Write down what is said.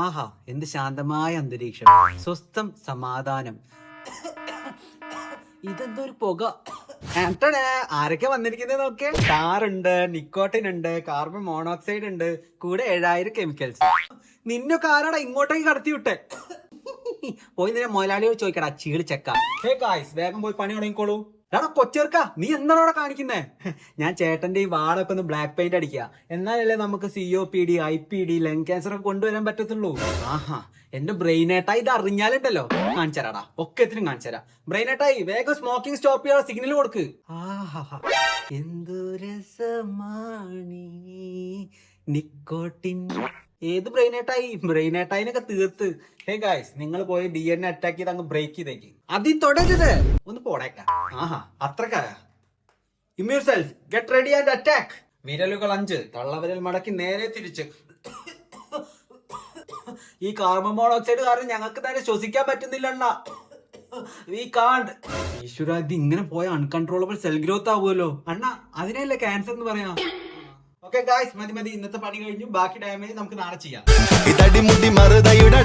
ആഹാ എന്ത് ശാന്തമായ അന്തരീക്ഷം. സ്വസ്ഥം സമാധാനം. ഇതെന്തോ ഒരു പുക ആരൊക്കെ വന്നിരിക്കുന്നത് നോക്കെ? ടാറുണ്ട് നിക്കോട്ടിൻ ഉണ്ട് കാർബൺ മോണോക്സൈഡ് ഉണ്ട് കൂടെ ഏഴായിരം കെമിക്കൽസ്. നിന്നൊക്കെ ആരാടാ ഇങ്ങോട്ടേക്ക് കടത്തി വിട്ടെ പോയി നിന്നെ മുതലാളിയോട് ചോദിക്കടാ ചീട് ചെക്ക. ഹേ ഗായ്സ് വേഗം പോയി പണി തുടങ്ങിക്കോളൂ. എടാ കൊച്ചേർക്ക നീ എന്താണ് അവിടെ കാണിക്കുന്നേ? ഞാൻ ചേട്ടന്റെ ഈ വാടൊക്കെ ഒന്ന് ബ്ലാക്ക് പെയിന്റ് അടിക്കുക എന്നാലല്ലേ നമുക്ക് C O P D I P D lung cancer ഒക്കെ കൊണ്ടുവരാൻ പറ്റത്തുള്ളൂ. ആഹാ എന്റെ ബ്രെയിനേട്ടാ ഇത് അറിഞ്ഞാലുണ്ടല്ലോ. കാണിച്ചരാടാ ഒക്കത്തിനും കാണിച്ചരാ ബ്രെയിനേട്ടായി വേഗം സ്മോക്കിംഗ് സ്റ്റോപ്പ് ചെയ്യാൻ സിഗ്നൽ കൊടുക്ക്. ആഹാ എന്തു രസമാണി. നിക്കോട്ടിൻ ഏത് ബ്രെയിനേട്ടായി ബ്രെയിനേട്ടായിനൊക്കെ തീർത്ത്. ഹേ ഗായ്സ് നിങ്ങൾ പോയി ഡി എൻ അറ്റാക്ക് ചെയ്ത് അങ്ങ് ബ്രേക്ക് ചെയ്തേക്ക്. അതി തുടരുത്. ഒന്ന് പോടേക്ക. ആഹാ അത്രക്കാരാ immune cells get ready and attack വിരലുകൾ അഞ്ച്. തള്ളവരൽ മടക്കി നേരെ തിരിച്ച്. ഈ കാർബൺ മോണോക്സൈഡ് കാരണം ഞങ്ങൾക്ക് തന്നെ ശ്വസിക്കാൻ പറ്റുന്നില്ല അണ്ണ വി ഈശ്വര ഇത് ഇങ്ങനെ പോയ അൺകൺട്രോളബിൾ സെൽ ഗ്രോത്ത് ആവുമല്ലോ. അണ്ണ അതിനല്ലേ ക്യാൻസർ എന്ന് പറയാം? ഓക്കെ ഗായ്സ് മതി മതി. ഇന്നത്തെ പണി കഴിഞ്ഞു. ബാക്കി ഡാമേജ് നമുക്ക് നാളെ ചെയ്യാം. ഇതടിമുടി മറുതയുടെ